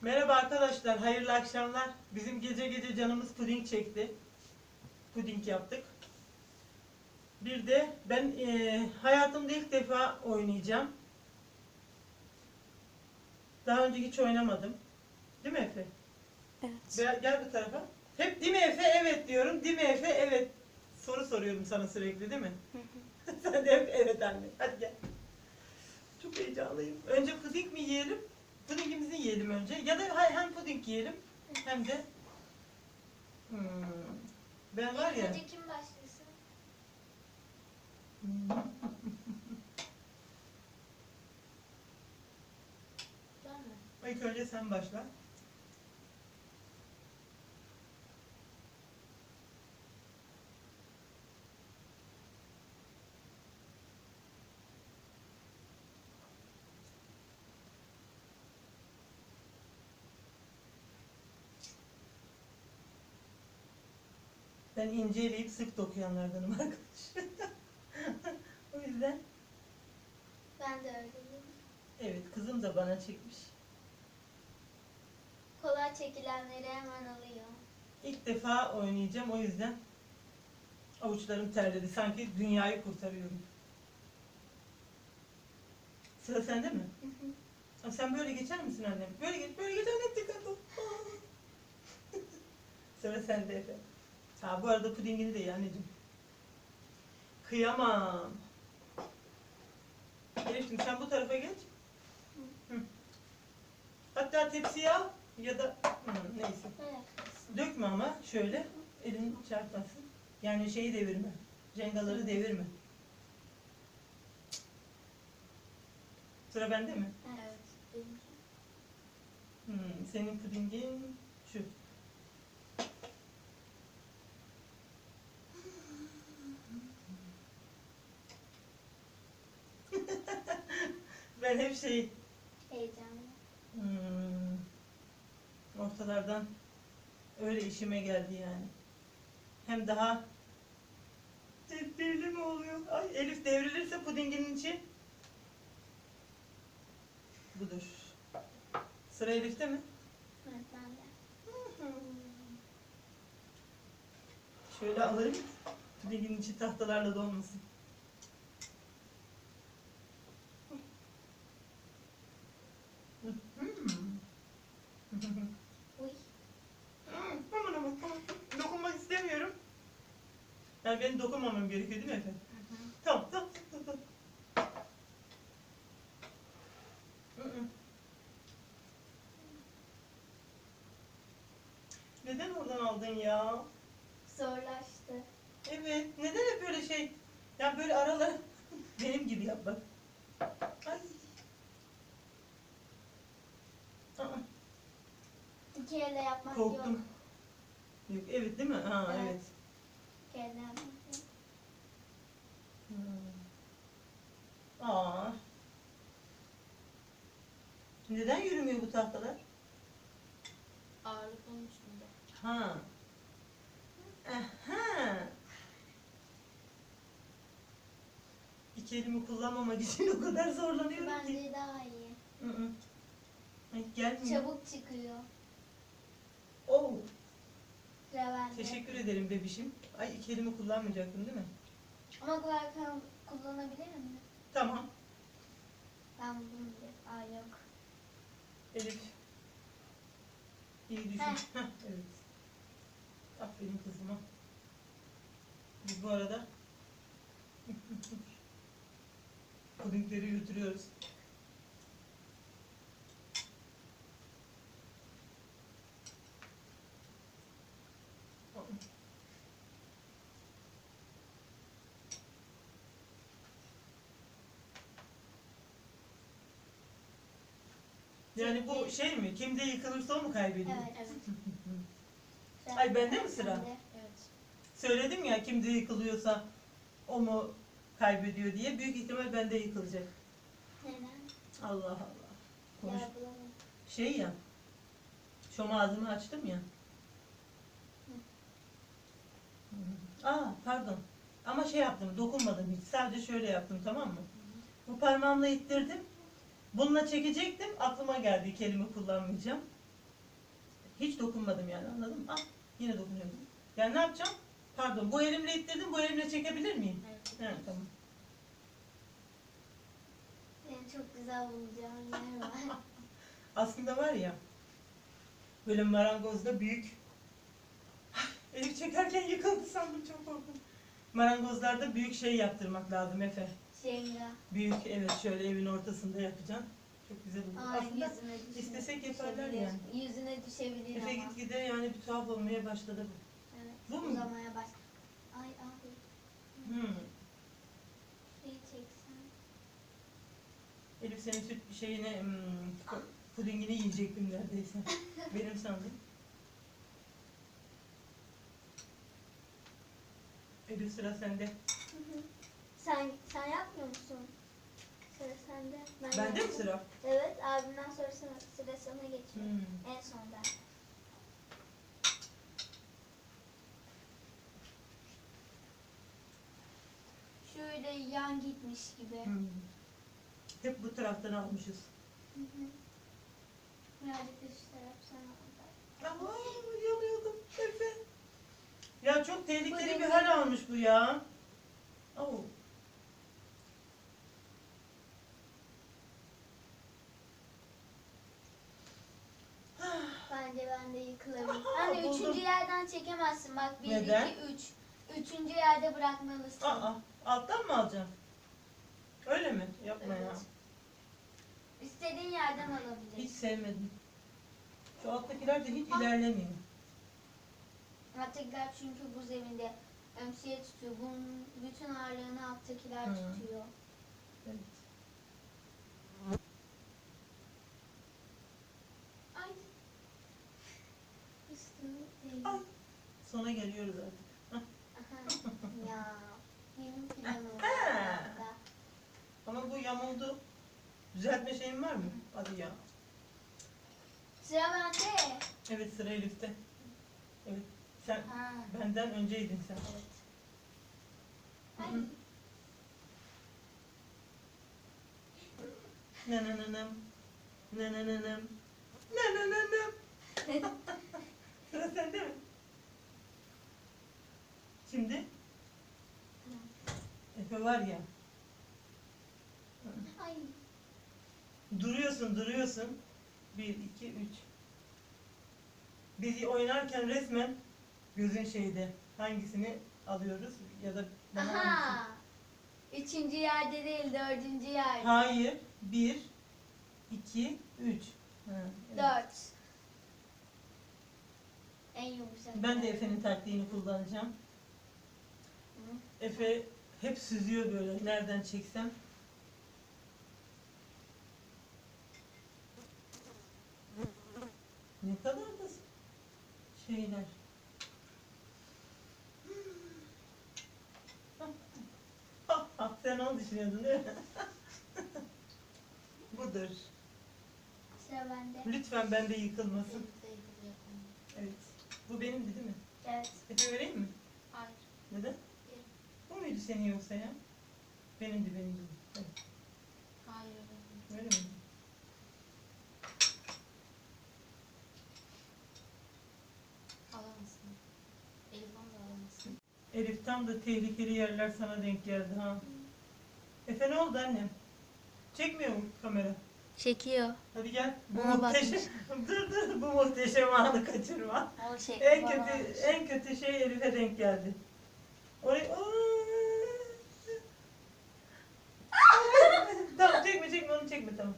Merhaba arkadaşlar, hayırlı akşamlar. Bizim gece gece canımız puding çekti. Puding yaptık. Bir de ben eee, hayatımda ilk defa oynayacağım. Daha önce hiç oynamadım. Değil mi Efe? Evet. Gel, gel bu tarafa. Hep değil mi Efe? Evet diyorum. Değil mi Efe? Evet. Soru soruyorum sana sürekli değil mi? Sen de hep evet anne. Hadi gel. Çok heyecanlıyım. Önce puding mi yiyelim? Pudingimizi yiyelim önce. Ya da hem puding yiyelim hem de hmm, ben var ya Önce kim başlasın? Ben mi? ilk önce sen başla. Ben inceleyip sık dokuyanlardanım arkadaş. o yüzden Ben de öyleyim. evet kızım da bana çekmiş. Kolay çekilenleri hemen alıyor. İlk defa oynayacağım o yüzden avuçlarım terledi. Sanki dünyayı kurtarıyorum. Sıra sende mi? Aa, Sen böyle geçer misin annem? Böyle geç, böyle geç annem dikkat ol. Sıra sende Efe. Ha bu arada pudingini de ye anneciğim. Kıyamam. Elif'ciğim sen bu tarafa geç. Hı. Hatta tepsiyi al ya da Hı, neyse. Dökme ama şöyle elin çarpmasın. Yani şeyi devirme. Cengaları devirme. Sıra bende mi? Evet. Hmm, senin pudingin şu. Ben hep şey Heyecanlı. hmm, ortalardan öyle işime geldi yani. Hem daha tedbirli mi oluyor? Ay Elif devrilirse pudingin içi. Budur. Sıra Elif'te mi? Evet ben de. Şöyle alırım. Pudingin içi tahtalarla dolmasın. Yani benim dokunmamam gerekiyor değil mi efendim? Tamam tamam tamam. tamam. Hı hı. Neden oradan aldın ya? Zorlaştı. Evet. Neden hep böyle şey? Ya böyle aralar benim gibi yap bak. Ay. Aa, İki elle yapmak yok. korktum. Yok evet değil mi? Ha Evet. evet. İki elle yapmak yok. Hmm. Aa. Neden yürümüyor bu tahtalar? Ağırlık onun üstünde. Ha. Aha. İki elimi kullanmamak için o kadar zorlanıyorum ki. Bence daha iyi. Hı hı. Ay, gelmiyor. Çabuk çıkıyor. Oh. Teşekkür ederim bebişim. Ay iki elimi kullanmayacaktım değil mi? Ama kolarken kullanabilirim mi? Tamam. Ben buldum bile. Aa yok. Elif. İyi düşün. Heh. Heh, evet. Aferin kızıma. Biz bu arada pudingleri götürüyoruz. Yani bu şey mi? Kimde yıkılırsa o mu kaybediyor? Evet. Ay, bende mi sıra? Evet. Söyledim ya kimde yıkılıyorsa o mu kaybediyor diye. Büyük ihtimal bende yıkılacak. Neden? Allah Allah. Konuş. Ya bulamadım. Şey ya. Şom ağzımı açtım ya. Aa pardon. Ama şey yaptım dokunmadım hiç. Sadece şöyle yaptım tamam mı? Bu parmağımla ittirdim. Bununla çekecektim. Aklıma geldi kelime kullanmayacağım. Hiç dokunmadım yani anladın mı? Ah yine dokunuyorum. Yani ne yapacağım? Pardon bu elimle ittirdim bu elimle çekebilir miyim? Evet. Evet tamam. Benim çok güzel bulacağım yer var. Aslında var ya böyle marangozda büyük Elif çekerken yıkıldı sandım çok korktum. Marangozlarda büyük şey yaptırmak lazım Efe. Şenga. Büyük evet şöyle evin ortasında yapacağım. Çok güzel olur. Ay Aslında yüzüne istesek yaparlar düşebilir. yani. Yüzüne düşebilir Efe ama. gitgide yani bir tuhaf olmaya başladı bu. Evet. Bu mu? Uzamaya baş. Ay abi. Hmm. Şey çeksen. Elif senin süt şeyine hmm, pudingini yiyecektim neredeyse. Benim sandım. Elif sıra sende. Hı hı. Sen sen yapmıyor musun? Sende. Ben Bende mi sıra? Evet, abimden sonra sıra, sıra sana geçiyor. Hmm. En son ben. Şöyle yan gitmiş gibi. Hmm. Hep bu taraftan almışız. Hı hı. Birazcık şu taraf sana. Ama yanıyordum Efe. Ya çok tehlikeli bir hal almış bu ya. Oo. Bence Aha, Anne buldum. üçüncü yerden çekemezsin. Bak bir, Neden? iki, üç. Üçüncü yerde bırakmalısın. Aa, alttan mı alacaksın? Öyle mi? Yapma ya. Evet. İstediğin yerden alabilirsin. Hiç sevmedim. Şu alttakiler de hiç ilerlemiyor. Alttakiler çünkü buz evinde ömseye tutuyor. Bunun bütün ağırlığını alttakiler Hı. tutuyor. Evet. Ay. Üstüm değil. Ay. Sona geliyoruz artık. Aha. ya. Benim planım var. Ama bu yamuldu. Düzeltme şeyin var mı? Hadi ya. Sıra bende. Evet sıra Elif'te. Evet. Sen Ha. benden önceydin sen. Evet. Hı hı. Nanananam. Nanananam. Nanananam. Sıra sende mi? Şimdi Efe var ya. Ay. Duruyorsun duruyorsun. Bir, iki, üç. Biz oynarken resmen gözün şeyde. Hangisini alıyoruz ya da bana hangisi? Aha. Üçüncü yerde değil, dördüncü yerde. Hayır. Bir, iki, üç. Ha, evet. Dört. En yumuşak. Ben de Efe'nin taktiğini kullanacağım. Efe hep süzüyor böyle nereden çeksem. Ne kadar da şeyler. Sen onu düşünüyordun değil mi? Budur. Sıra bende. Lütfen bende yıkılmasın. Evet. Bu benimdi değil mi? Evet. Efe vereyim mi? Hayır. Neden? Muydu senin yoksa ya? Benimdi benimdi. Evet. Hayır. Öyle mi? Alamazsın. Elif onu da alamazsın. Elif tam da tehlikeli yerler sana denk geldi ha. Efe ne oldu annem? Çekmiyor mu kamera? Çekiyor. Hadi gel. Bu Bana muhteşem. dur dur bu muhteşem anı kaçırma. O şey. En bana kötü en kötü şey Elif'e denk geldi. Oraya çekme tamam.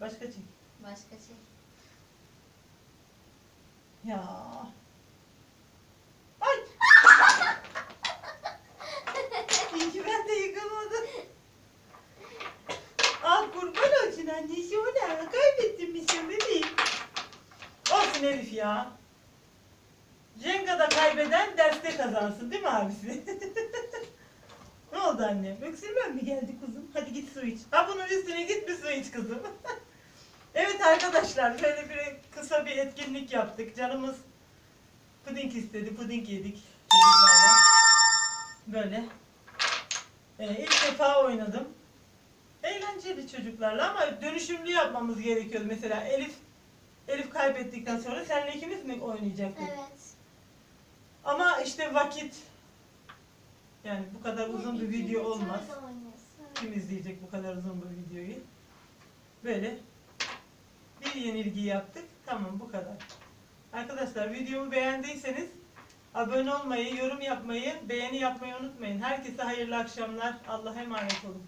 Başka çek. Başka şey. Ya. Ay. İyi ben de yıkamadım. Ah kurban olsun annesi o ne? Kaybettim bir şey bebeğim. Olsun Elif ya. Jenga'da kaybeden derste kazansın değil mi abisi? ne oldu annem? Öksürmem mi geldi kuzum? Hadi git su iç. Ha bunun üstüne git bir su iç kızım. evet arkadaşlar böyle bir kısa bir etkinlik yaptık. Canımız puding istedi. Puding yedik çocuklarla. Böyle. Ee, ilk defa oynadım. Eğlenceli çocuklarla ama dönüşümlü yapmamız gerekiyordu. Mesela Elif Elif kaybettikten sonra senle ikimiz mi oynayacaktık? Evet. Ama işte vakit yani bu kadar uzun bir video olmaz. Kim izleyecek bu kadar uzun bir videoyu? Böyle bir yenilgi yaptık. Tamam bu kadar. Arkadaşlar videomu beğendiyseniz abone olmayı, yorum yapmayı, beğeni yapmayı unutmayın. Herkese hayırlı akşamlar. Allah'a emanet olun.